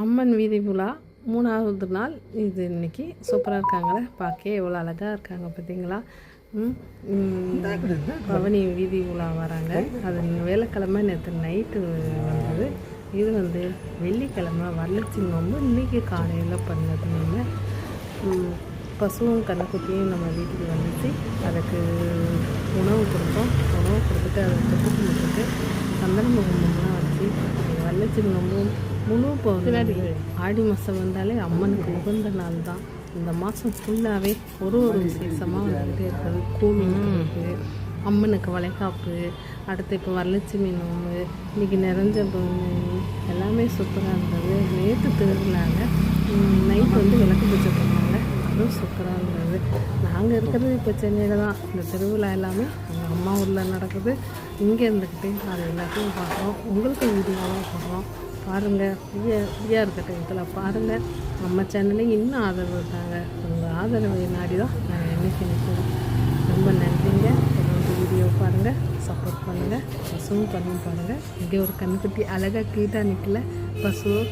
அம்மன் வீதி விழா மூணாவது நாள். இது இன்னைக்கு சூப்பராக இருக்காங்களே. பார்க்க எவ்வளோ அழகாக இருக்காங்க பார்த்தீங்களா? பவனி வீதி உலா வராங்க. அது வேலைக்கிழமை நேற்று நைட்டு வந்தது. இது வந்து வெள்ளிக்கிழமை வரலட்சுமி நோம்பு. இன்றைக்கி காலையில் பண்ணது நம்ம. பசுவும் கண்ணுக்குட்டியும் நம்ம வீட்டுக்கு வந்துச்சு. அதுக்கு உணவு கொடுத்தோம். உணவு கொடுத்துட்டு அதை தொட்டு கொடுத்துட்டு சந்தன முகமெல்லாம் வச்சு வரலட்சுமி நோம்பும் முழு பௌர்ணமி ஆடி மாதம் வந்தாலே அம்மனுக்கு உகந்த நாள் தான். இந்த மாதம் ஃபுல்லாகவே ஒரு ஒரு விசேஷமாக வந்துகிட்டே கூழ் ஊத்துறது, அம்மனுக்கு வளைகாப்பு அடுத்து இப்போ வரலட்சுமி நோம்பு இன்றைக்கி நிறைஞ்ச பௌர்ணமி எல்லாமே சூப்பராக இருந்தது. நேற்று திருவிழாங்க நைட் வந்து விளக்கு பூஜை பண்ணாங்க. அதுவும் சூப்பராக இருந்தது. நாங்கள் இருக்கிறது இப்போ சென்னையில் தான். இந்த திருவிழா எல்லாமே எங்கள் அம்மா ஊரில் நடக்குது. இங்கே இருந்துக்கிட்டு அது எல்லாத்தையும் பார்க்குறோம். உங்களுக்கு வீடியோவாக போடுறோம் பாருங்கள் ஃப்ரீயா ஃப்ரீயாக இருக்க டயத்தில் பாருங்கள் நம்ம சேனலையும் இன்னும் ஆதரவு தாங்க உங்கள் ஆதரவை நாடி தான் நாங்கள் என்றைக்கு நிற்கிறோம் ரொம்ப நன்றிங்க. என்னோடய வீடியோ பாருங்கள் சப்போர்ட் பண்ணுங்கள் பசுவும் பண்ணும் பாருங்கள் இங்கே ஒரு கண்ணுக்குட்டி அழகாக கீட்டாக நிற்கல பசுவோ